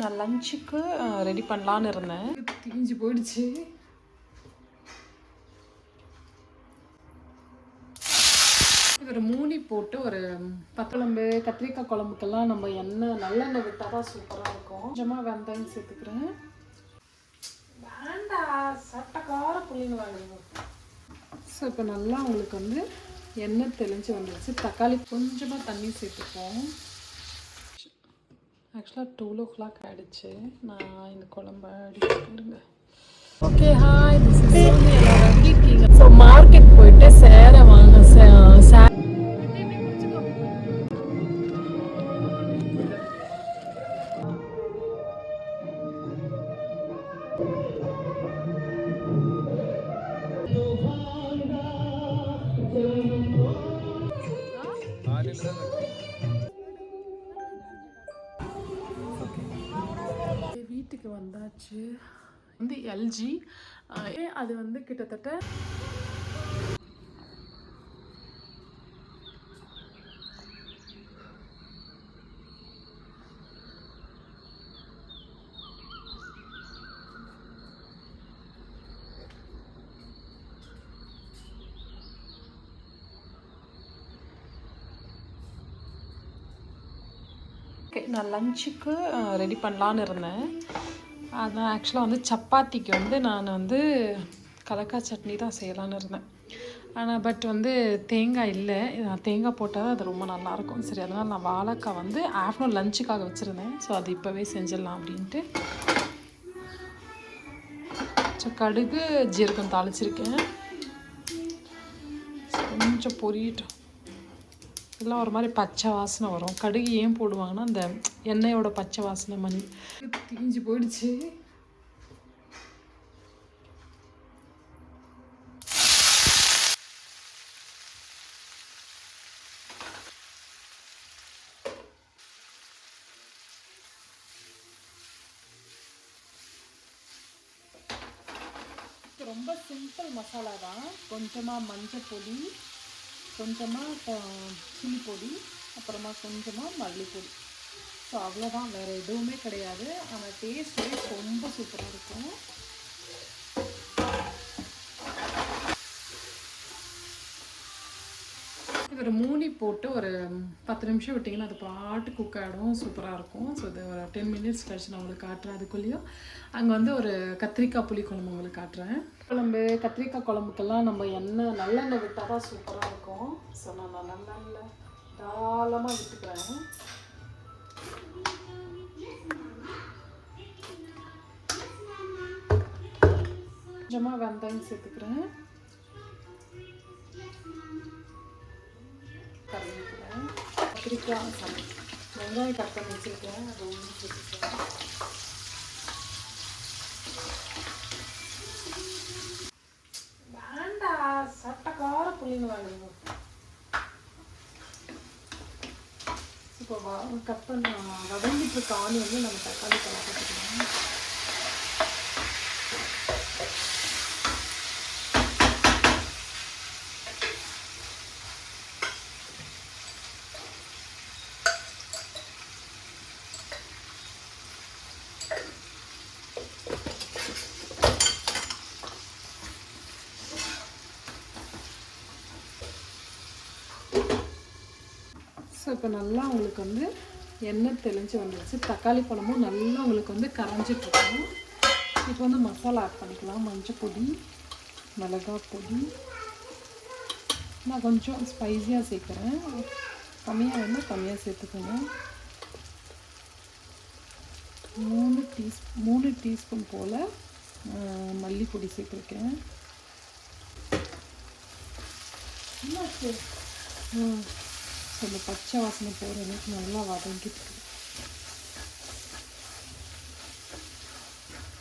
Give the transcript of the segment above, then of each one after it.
நான் லஞ்சுக்கு ரெடி பண்ணலான்னு இருந்தேன். தீஞ்சு போயிடுச்சு. ஒரு மூடி போட்டு ஒரு பத்தளம்பு கத்திரிக்காய் குழம்புக்கெல்லாம் நம்ம எண்ணெய் நல்லெண்ணெய் விட்டால் தான் சூப்பராக இருக்கும். கொஞ்சமாக வெந்தயம் சேர்த்துக்கிறேன். வேண்டா சட்டக்கார புள்ளிங்க வாங்க ஸோ இப்போ நல்லா உங்களுக்கு வந்து எண்ணெய் தெளிஞ்சு வந்துடுச்சு தக்காளி கொஞ்சமாக தண்ணி சேர்த்துப்போம். ஆக்சுவலாக டூ ஓ கிளாக் ஆகிடுச்சு நான் இந்த குழம்ப அடிச்சுருங்க ஓகே ஹாய் வீட்டுக்கு வந்தாச்சு. வந்து எல்ஜி அது வந்து கிட்டத்தட்ட ஓகே நான் லஞ்சுக்கு ரெடி பண்ணலான்னு இருந்தேன். அதான் ஆக்சுவலாக வந்து சப்பாத்திக்கு வந்து நான் வந்து கலக்காய் சட்னி தான் செய்யலான்னு இருந்தேன். ஆனால் பட் வந்து தேங்காய் இல்லை. நான் தேங்காய் போட்டால் தான் அது ரொம்ப நல்லாயிருக்கும். சரி அதனால் நான் வாழைக்காய் வந்து ஆஃப்டர்நூன் லஞ்சுக்காக வச்சுருந்தேன். ஸோ அது இப்போவே செஞ்சிடலாம் அப்படின்ட்டு. ஸோ கடுகு ஜீரகம் தாளிச்சிருக்கேன். கொஞ்சம் பொரியட்டும். எல்லாம் ஒரு மாதிரி பச்சை வாசனை வரும். கடுகு ஏன் போடுவாங்கன்னா அந்த எண்ணெயோட பச்சை வாசனை மண் தீஞ்சு போயிடுச்சு. ரொம்ப சிம்பிள் மசாலா தான். கொஞ்சமாக மஞ்சள் பொடி கொஞ்சமாக சில்லி பொடி அப்புறமா கொஞ்சமாக மல்லிப்பொடி. ஸோ அவ்வளோதான் வேறு எதுவுமே கிடையாது. ஆனால் டேஸ்ட் வைஸ் ரொம்ப சூப்பராக இருக்கும். ஒரு மூடி போட்டு ஒரு பத்து நிமிஷம் விட்டிங்கன்னா அது பாட்டு குக் ஆகிடும் சூப்பராக இருக்கும். ஸோ இது ஒரு டென் மினிட்ஸ் கழிச்சு நான் உங்களுக்கு காட்டுறேன் அதுக்குள்ளேயும். அங்கே வந்து ஒரு கத்திரிக்காய் புளி குழம்பு உங்களுக்கு காட்டுறேன். குழம்பு கத்திரிக்காய் குழம்புக்கெல்லாம் நம்ம எண்ணெய் நல்லெண்ணெய் விட்டால் தான் சூப்பராக இருக்கும். ஸோ நான் நல்லெண்ணெய் தாராளமாக விட்டுக்கிறேன். கொஞ்சமாக வெந்தயம் சேர்த்துக்கிறேன். கருவேப்பிலை கத்திரிக்காய் சாரி. வெங்காயம் கட் பண்ணி வச்சுருக்கேன். அது ஒன்று சேர்த்துக்கிறேன். வேண்டா சட்டக்கார புள்ளிங்க வாங்க இப்போ வ கட் வதங்கிட்டு இருக்க ஆணி வந்து நம்ம தக்காளி பழம் ஸோ இப்போ நல்லா உங்களுக்கு வந்து எண்ணெய் தெளிஞ்சு வந்துடுச்சு தக்காளி பழமும் நல்லா உங்களுக்கு வந்து கரைஞ்சிட்ருக்கும் இப்போ வந்து மசாலா ஆட் பண்ணிக்கலாம். மஞ்சள் பொடி மிளகாய் பொடி. நான் கொஞ்சம் ஸ்பைஸியாக சேர்க்குறேன். கம்மியாக வேணால் கம்மியாக சேர்த்துக்கோங்க. மூணு டீஸ் மூணு டீஸ்பூன் போல் மல்லிப்பொடி சேர்த்துருக்கேன். என்னாச்சு? ம் இந்த பச்சை வாசனை போகிற அளவுக்கு நல்லா வதங்கிட்டு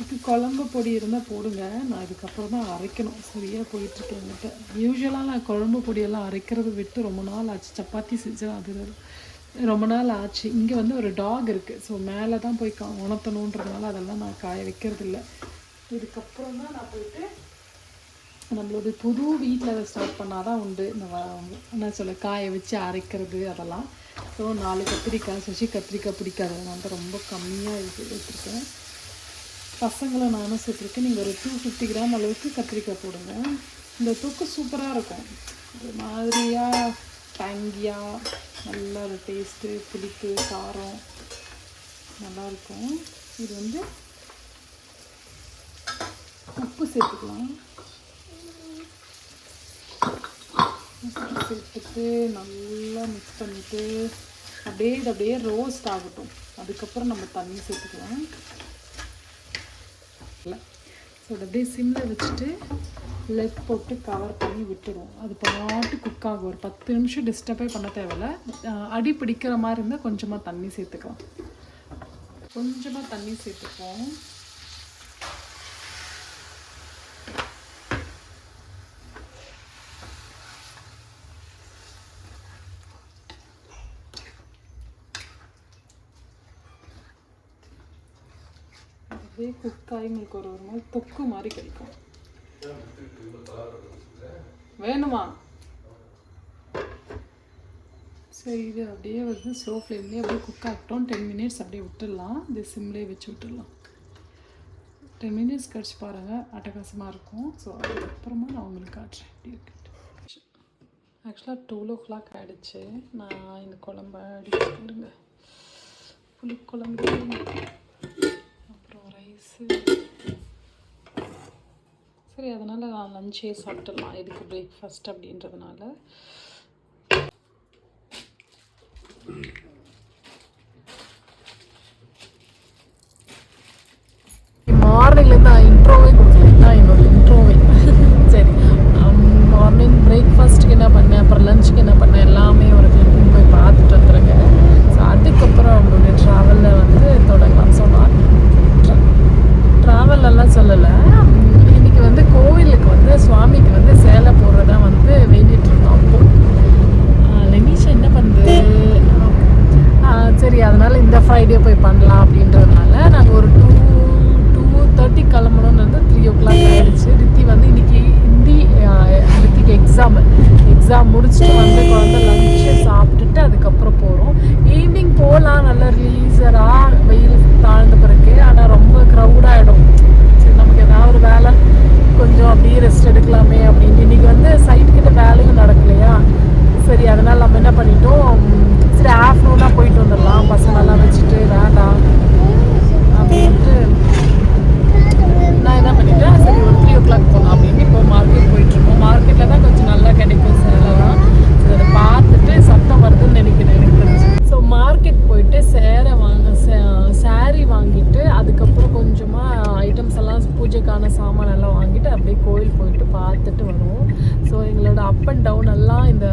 இதுக்கு குழம்பு பொடி இருந்தால் போடுங்க. நான் இதுக்கப்புறம் தான் அரைக்கணும். சரியாக போயிட்டுருக்கேன் என்கிட்ட. யூஸ்வலாக நான் குழம்பு பொடியெல்லாம் அரைக்கிறது விட்டு ரொம்ப நாள் ஆச்சு. சப்பாத்தி செஞ்சேன் அது ரொம்ப நாள் ஆச்சு. இங்கே வந்து ஒரு டாக் இருக்குது ஸோ மேலே தான் போய் கா உணர்த்தணுன்றதுனால அதெல்லாம் நான் காய வைக்கிறது இல்லை இதுக்கப்புறம் தான் நான் போயிட்டு நம்மளோட புது வீட்டில் அதை ஸ்டார்ட் பண்ணால் தான் உண்டு. இந்த வ- என்ன சொல்ல காய வச்சு அரைக்கிறது அதெல்லாம். ஸோ நாலு கத்திரிக்காய் சசி கத்திரிக்காய் பிடிக்காததுனால தான் ரொம்ப கம்மியாக இது எடுத்துருக்கேன். பசங்களை நானும் சேர்த்துருக்கேன். நீங்கள் ஒரு டூ ஃபிஃப்டி கிராம் அளவுக்கு கத்திரிக்காய் போடுங்க. இந்த தொக்கு சூப்பராக இருக்கும். ஒரு மாதிரியாக டேங்கியாக நல்ல ஒரு டேஸ்ட்டு புளிப்பு காரம் நல்லாயிருக்கும் இது வந்து உப்பு சேர்த்துக்கலாம் உப்பு சேர்த்துட்டு நல்லா மிக்ஸ் பண்ணிவிட்டு அப்படியே இது அப்படியே ரோஸ்ட் ஆகட்டும். அதுக்கப்புறம் நம்ம தண்ணி சேர்த்துக்கலாம். இல்லை. ஸோ அப்படியே சிம்மில் வச்சுட்டு லெட் போட்டு கவர் பண்ணி விட்டுருவோம். அது பாட்டு குக் ஆகும். ஒரு பத்து நிமிஷம் டிஸ்டர்பே பண்ண தேவையில்ல. அடி பிடிக்கிற மாதிரி இருந்தால் கொஞ்சமாக தண்ணி சேர்த்துக்கலாம். கொஞ்சமாக தண்ணி சேர்த்துப்போம். அப்படியே உங்களுக்கு ஒரு ஒரு மாதிரி தொக்கு மாதிரி கிடைக்கும் வேணுமா? சரி இது அப்படியே வந்து ஸ்லோ ஃப்ளேம்லேயே அப்படியே குக் ஆகட்டும். டென் மினிட்ஸ் அப்படியே விட்டுடலாம். இது சிம்லேயே வச்சு விட்டுடலாம். டென் மினிட்ஸ் கழிச்சு பாருங்கள் அட்டகாசமாக இருக்கும். ஸோ அதுக்கப்புறமா நான் உங்களுக்கு காட்டுறேன். எப்படி இருக்கு ஆக்சுவலாக டுவெல் ஓ கிளாக் ஆகிடுச்சு நான் இந்த குழம்ப அடிச்சுருங்க புளிக்குழம்பு சரி அதனால் நான் லஞ்சே சாப்பிட்டுடலாம் எதுக்கு பிரேக்ஃபாஸ்ட் அப்படின்றதுனால மார்னிங்லேருந்து நான் இன்ட்ரோவே கொடுக்கல நான் என்னோட இன்ட்ரோவே சரி மார்னிங் பிரேக்ஃபாஸ்ட்டுக்கு என்ன பண்ணேன் அப்புறம் லஞ்சுக்கு என்ன பண்ணேன் எல்லாமே ஒரு கிளிப்பிங் போய் பார்த்துட்டு வந்துருங்க ஸோ அதுக்கப்புறம் அவங்களுடைய ட்ராவலில் வந்து தொடங்கலாம் ஸோ நான் ட்ராவல் எல்லாம் சொல்லலை இன்னைக்கு வந்து கோவிலுக்கு வந்து சுவாமிக்கு வந்து சேலை போடுறதா வந்து வேண்டிட்டு இருந்தோம் அப்போ ஆஹ் லெனிஷா என்ன பண்ணுது ஆஹ் சரி அதனால் இந்த ஃப்ரைடே போய் பண்ணலாம் அப்படின்றதுனால நாங்கள் ஒரு டூ டூ தேர்ட்டி கிளம்பணும்னு வந்து த்ரீ ஓ கிளாக் ஆகிடுச்சு ரித்தி வந்து இன்றைக்கி ஹிந்தி ரித்திக்கு எக்ஸாம் எக்ஸாம் முடிச்சுட்டு வந்து குழந்தை லஞ்சு சாப்பிட்டுட்டு அதுக்கப்புறம் போகிறோம் ஈவினிங் போகலாம் நல்லா ரிலீஸராக வெயில் தாழ்ந்த பிறகு. ஆனால் ரொம்ப க்ரௌடாகிடும் சரி நமக்கு ஏதாவது ஒரு வேலை கொஞ்சம் அப்படியே ரெஸ்ட் எடுக்கலாமே அப்படின்ட்டு இன்றைக்கி வந்து சைட் வேலையும் நடக்கலையா சரி அதனால் நம்ம என்ன பண்ணிட்டோம் உம், சரி ஆஃப்டர்நூனாக போயிட்டு வந்துடலாம் பசங்களெல்லாம் வச்சுட்டு வேண்டாம் அப்படின்ட்டு நான் என்ன பண்ணிட்டேன் சரி ஒரு த்ரீ ஓ கிளாக் போகலாம் அப்படின்னு இப்போ மார்க்கெட் போயிட்டுருக்கோம் மார்க்கெட்டில் தான் கொஞ்சம் நல்லா கிடைக்கும் சேலைலாம் சரி அதை பார்த்துட்டு சத்தம் வருதுன்னு நினைக்கிறேன் எனக்கு தெரிஞ்சு ஸோ மார்க்கெட் போயிட்டு சேரை வாங்க சாரி வாங்கிட்டு அதுக்கப்புறம் கொஞ்சமாக ஐட்டம்ஸ் எல்லாம் பூஜைக்கான சாமான் எல்லாம் வாங்கிட்டு அப்படியே கோயில் போயிட்டு பார்த்துட்டு வருவோம் ஸோ டவுனெல்லாம் இந்த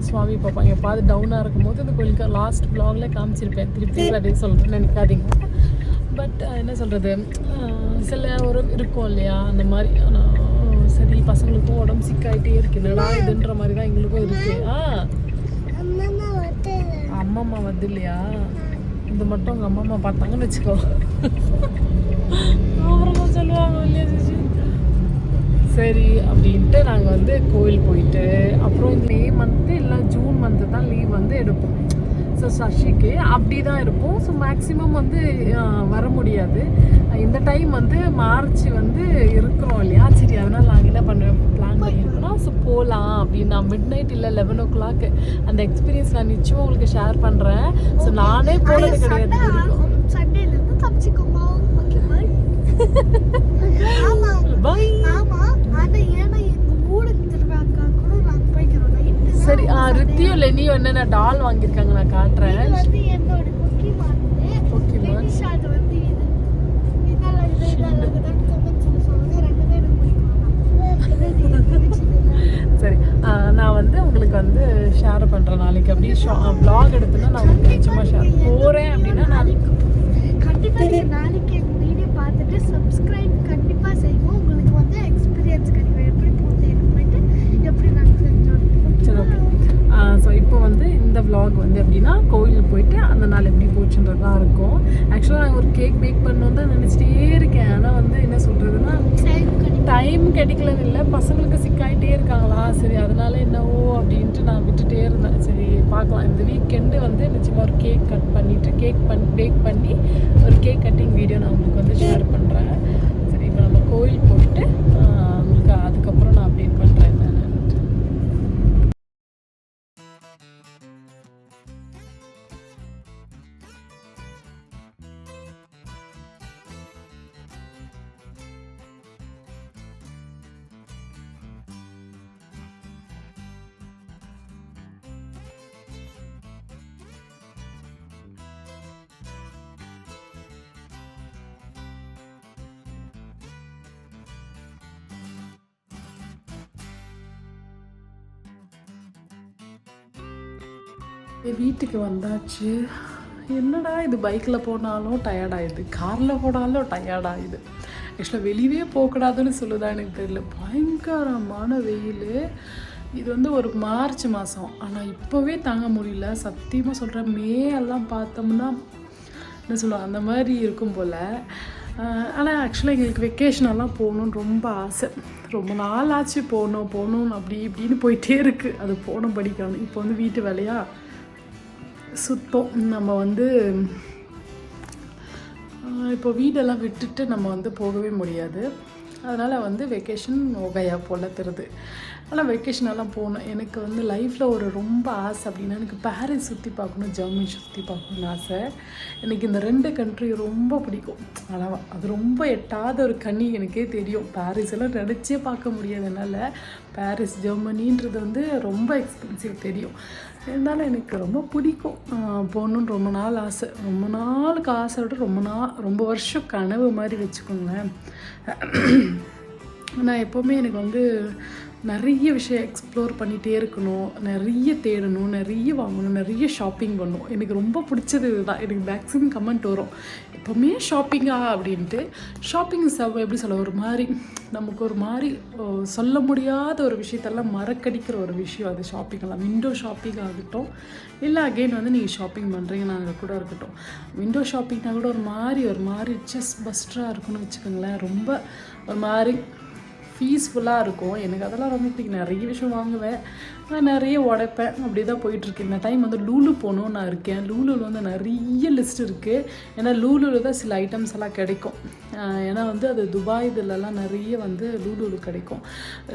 சுவாமி பார்ப்பாங்க எப்பாவது டவுனாக இருக்கும்போது இந்த கோயிலுக்கு லாஸ்ட் ப்ளாகில் காமிச்சிருப்பேன். திருப்பி அதே சொல்கிறேன் நினைக்காதீங்க. பட் என்ன சொல்கிறது சில ஒரு இருக்கும் இல்லையா? அந்த மாதிரி சரி பசங்களுக்கும் உடம்பு சிக்காயிட்டே இருக்கு. என்னடா இதுன்ற மாதிரி தான் எங்களுக்கும் இருக்கு. ஆ. அம்மா வந்து இல்லையா? இது மட்டும் உங்கள் அம்மா அம்மா பார்த்தாங்கன்னு வச்சுக்கோ. அப்புறமா சொல்லுவாங்க இல்லையா சரி அப்படின்ட்டு கோயில் போயிட்டு அப்புறம் இந்த மே மந்த்து இல்லை ஜூன் மந்த்து தான் லீவ் வந்து எடுப்போம். ஸோ சஷிக்கு அப்படி தான் இருப்போம். ஸோ மேக்ஸிமம் வந்து வர முடியாது. இந்த டைம் வந்து மார்ச் வந்து இருக்கிறோம் இல்லையா? சரி அதனால் நாங்கள் என்ன பண்ணுவோம்? பிளான் பண்ணியிருக்கோம் ஸோ போகலாம் அப்படின்னு நான் மிட் நைட் இல்லை லெவன் ஓ கிளாக் அந்த எக்ஸ்பீரியன்ஸ் நான் நிச்சயமாக உங்களுக்கு ஷேர் பண்ணுறேன் ஸோ நானே போனது கிடையாது இது வரைக்கும் சண்டேல இருந்து தப்பிச்சுக்கோமா? ஓகே பாய் கமெண்ட்ஸ்ல சொல்லுங்க ரெண்டுமே எனக்கு பிடிக்கும் இது இது பிடிச்சது. சரி ஆஹ் நான் வந்து உங்களுக்கு வந்து ஷேர் பண்ணுறேன் நாளைக்கு அப்படியே vlog எடுத்துன்னா நான் உங்களுக்கு நிச்சயமாக ஷேர் போகிறேன் அப்படின்னா நாளைக்கு கண்டிப்பா நீங்க நாளைக்கு வீடியோ பார்த்துட்டு சப்ஸ்கிரைப் கண்டிப்பா செய்வோம் உங்களுக்கு வந்து எக்ஸ்பீரியன்ஸ் கிடைக்கும் எப்படி போகுது போயிட்டு எப்படி நாங்க செஞ்சோம் சரி ஓகே ஸோ இப்போ வந்து இந்த vlog வந்து எப்படின்னா கோயிலுக்கு போயிட்டு அந்த நாள் எப்படி போச்சுன்றது தான் இருக்கும் ஆக்சுவலாக நான் ஒரு கேக் பேக் பண்ணணும் தான் நினச்சிட்டே இருக்கேன். ஆனால் வந்து என்ன சொல்கிறதுனா டைம் கிடைக்கும் டைம் கிடைக்கலன்னு இல்லை பசங்களுக்கு சிக்காயிட்டே இருக்காங்களா? சரி அதனால என்னவோ அப்படின்ட்டு நான் விட்டுட்டே இருந்தேன். சரி பார்க்கலாம். இந்த வீக்கெண்டு வந்து நிச்சயமாக ஒரு கேக் கட் பண்ணிவிட்டு கேக் பண் பேக் பண்ணி ஒரு கேக் கட்டிங் வீடியோ நான் உங்களுக்கு வந்து ஷேர் வீட்டுக்கு வந்தாச்சு. என்னடா இது? பைக்கில் போனாலும் டயர்டாயிடுது காரில் போனாலும் டயர்டாயிடுது ஆக்சுவலாக வெளியவே போகக்கூடாதுன்னு சொல்லுதா எனக்கு தெரியல. பயங்கரமான வெயில். இது வந்து ஒரு மார்ச் மாதம் ஆனால் இப்போவே தாங்க முடியல. சத்தியமாக சொல்கிறேன் மே எல்லாம் பார்த்தோம்னா என்ன சொல்லுவாங்க அந்த மாதிரி இருக்கும் போல். ஆனால் ஆக்சுவலாக எங்களுக்கு வெக்கேஷனெல்லாம் போகணுன்னு ரொம்ப ஆசை. ரொம்ப நாள் ஆச்சு போகணும் போகணும் அப்படி இப்படின்னு போயிட்டே இருக்குது அது போகணும் படிக்கணும் இப்போ வந்து வீட்டு வேலையாக சுத்தம். நம்ம வந்து இப்போ வீடெல்லாம் விட்டுட்டு நம்ம வந்து போகவே முடியாது. அதனால் வந்து வெக்கேஷன் ஓகையாக போல தருது ஆனால் வெக்கேஷனெல்லாம் போகணும். எனக்கு வந்து லைஃப்பில் ஒரு ரொம்ப ஆசை அப்படின்னா எனக்கு பாரிஸ் சுற்றி பார்க்கணும் ஜெர்மனி சுற்றி பார்க்கணும்னு ஆசை. எனக்கு இந்த ரெண்டு கண்ட்ரி ரொம்ப பிடிக்கும். அளவாக அது ரொம்ப எட்டாத ஒரு கனி எனக்கே தெரியும். பாரிஸ் எல்லாம் நினச்சே பார்க்க முடியாது என்னால். பாரிஸ் ஜெர்மனின்றது வந்து ரொம்ப எக்ஸ்பென்சிவ் தெரியும். இருந்தாலும் எனக்கு ரொம்ப பிடிக்கும். போகணுன்னு ரொம்ப நாள் ஆசை. ரொம்ப நாளுக்கு ஆசை விட ரொம்ப நாள் ரொம்ப வருஷம் கனவு மாதிரி வச்சுக்கோங்களேன். நான் எப்போவுமே எனக்கு வந்து நிறைய விஷயம் எக்ஸ்ப்ளோர் பண்ணிகிட்டே இருக்கணும். நிறைய தேடணும் நிறைய வாங்கணும் நிறைய ஷாப்பிங் பண்ணணும் எனக்கு ரொம்ப பிடிச்சது இதுதான். எனக்கு மேக்ஸிமம் கமெண்ட் வரும். எப்போவுமே ஷாப்பிங்கா அப்படின்ட்டு ஷாப்பிங் செவ் எப்படி சொல்ல ஒரு மாதிரி நமக்கு ஒரு மாதிரி சொல்ல முடியாத ஒரு விஷயத்தெல்லாம் மறக்கடிக்கிற ஒரு விஷயம் அது ஷாப்பிங்கெல்லாம் விண்டோ ஷாப்பிங் ஆகட்டும் இல்லை அகெயின் வந்து நீங்கள் ஷாப்பிங் பண்ணுறீங்கன்னாங்க கூட இருக்கட்டும். விண்டோ ஷாப்பிங்னா கூட ஒரு மாதிரி ஒரு மாதிரி செஸ் பஸ்டராக இருக்கும்னு வச்சுக்கோங்களேன். ரொம்ப ஒரு மாதிரி பீஸ்ஃபுல்லாக இருக்கும். எனக்கு அதெல்லாம் ரொம்ப பிடிக்கும். நிறைய விஷயம் வாங்குவேன். நான் நிறைய உடைப்பேன். அப்படி தான் போயிட்டுருக்கு. இந்த டைம் வந்து லூலு போகணும்னு நான் இருக்கேன். லூலுவில் வந்து நிறைய லிஸ்ட் இருக்குது ஏன்னா லூலுவில் தான் சில ஐட்டம்ஸ் எல்லாம் கிடைக்கும். ஏன்னா வந்து அது துபாய் இதுலலாம் நிறைய வந்து லூலுவில் கிடைக்கும்.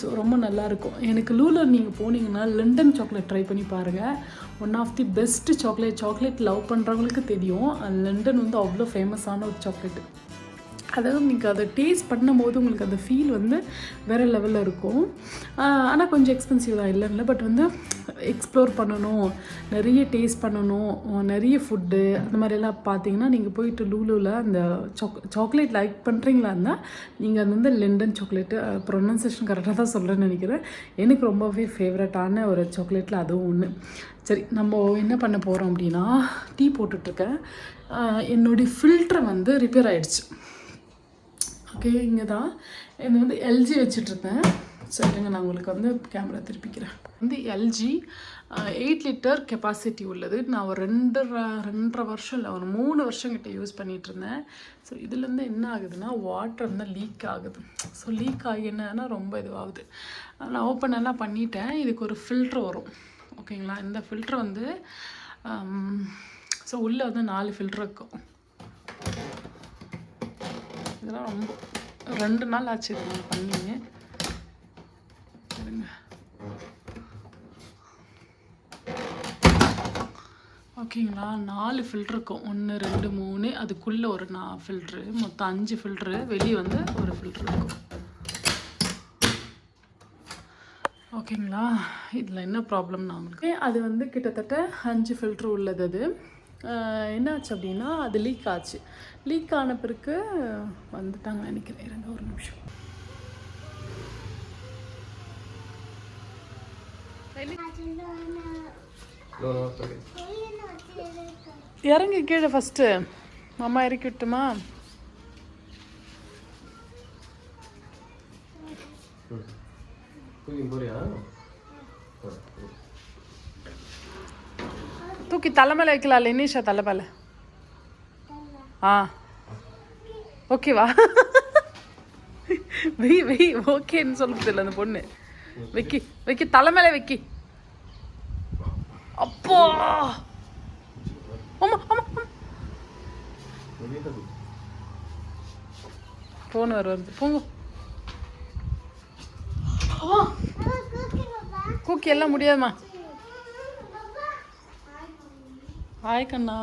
ஸோ ரொம்ப நல்லாயிருக்கும் எனக்கு லூலு நீங்கள் போனீங்கன்னா லண்டன் சாக்லேட் ட்ரை பண்ணி பாருங்கள் one of the best chocolate chocolate love பண்ணுறவங்களுக்கு தெரியும். லண்டன் வந்து அவ்வளோ ஃபேமஸான ஒரு சாக்லேட்டு அதாவது நீங்கள் அதை டேஸ்ட் பண்ணும்போது உங்களுக்கு அந்த ஃபீல் வந்து வேறு லெவலில் இருக்கும். ஆனால் கொஞ்சம் எக்ஸ்பென்சிவ் தான் இல்லை. பட் வந்து எக்ஸ்ப்ளோர் பண்ணணும் நிறைய டேஸ்ட் பண்ணணும் நிறைய ஃபுட்டு அந்த மாதிரியெல்லாம் பார்த்தீங்கன்னா நீங்கள் போயிட்டு லூலூவில் அந்த சாக் சாக்லேட் லைக் பண்ணுறீங்களா இருந்தால் நீங்கள் அது வந்து லண்டன் சாக்லேட்டு ப்ரொனன்சேஷன் கரெக்டாக தான் சொல்கிறேன்னு நினைக்கிறேன். எனக்கு ரொம்பவே ஃபேவரட்டான ஒரு சாக்லேட்டில் அதுவும் ஒன்று சரி நம்ம என்ன பண்ண போகிறோம் அப்படின்னா டீ போட்டுட்ருக்கேன் என்னுடைய ஃபில்ட்ரு வந்து ரிப்பேர் ஆகிடுச்சு ஓகே இங்கே தான் இது வந்து எல்ஜி வச்சுட்ருந்தேன் சரிங்க நான் உங்களுக்கு வந்து கேமரா திருப்பிக்கிறேன். வந்து எல்ஜி எயிட் லிட்டர் கெப்பாசிட்டி உள்ளது. நான் ஒரு ரெண்டரை ரெண்டரை வருஷம் இல்லை ஒரு மூணு வருஷம் கிட்டே யூஸ் பண்ணிகிட்டு இருந்தேன் ஸோ இதுலேருந்து என்ன ஆகுதுன்னா வாட்டர் வந்து லீக் ஆகுது. ஸோ லீக் ஆகி என்னன்னா ரொம்ப இதுவாகுது. நான் ஓப்பன் எல்லாம் பண்ணிட்டேன். இதுக்கு ஒரு ஃபில்ட்ரு வரும். ஓகேங்களா இந்த ஃபில்ட்ரு வந்து ஸோ உள்ளே வந்து நாலு ஃபில்ட்ரு இருக்கும். இதெல்லாம் ரொம்ப ரெண்டு நாள் ஆச்சு இது நான் பண்ணி ஓகேங்களா? நாலு ஃபில்ட்ரு இருக்கும். ஒன்று ரெண்டு மூணு. அதுக்குள்ளே ஒரு நா ஃபில்ட்ரு மொத்தம் அஞ்சு ஃபில்ட்ரு வெளியே வந்து ஒரு ஃபில்ட்ரு இருக்கும். ஓகேங்களா? இதில் என்ன ப்ராப்ளம்னா உங்களுக்கு அது வந்து கிட்டத்தட்ட அஞ்சு ஃபில்ட்ரு உள்ளது அது. என்னாச்சு அப்படின்னா அது லீக் ஆச்சு. லீக் ஆன பிறகு வந்துட்டாங்க நினைக்கிறேன். இருங்க ஒரு நிமிஷம். இறங்கி கீழே ஃபஸ்ட்டு அம்மா இறக்கி விட்டுமா? போறியா? தூக்கி தலை மேலே வைக்கலாம்ல இனிஷா தலை மேலே ஆ ஓகேவா வெய் வெய் ஓகேன்னு சொல்லுது இல்லை அந்த பொண்ணு. வைக்கி வைக்கி தலை மேலே வைக்கி. அப்போ! ஃபோன் வர வருது. போங்க. கூக்கி எல்லாம் முடியாதுமா ஹாய் கண்ணா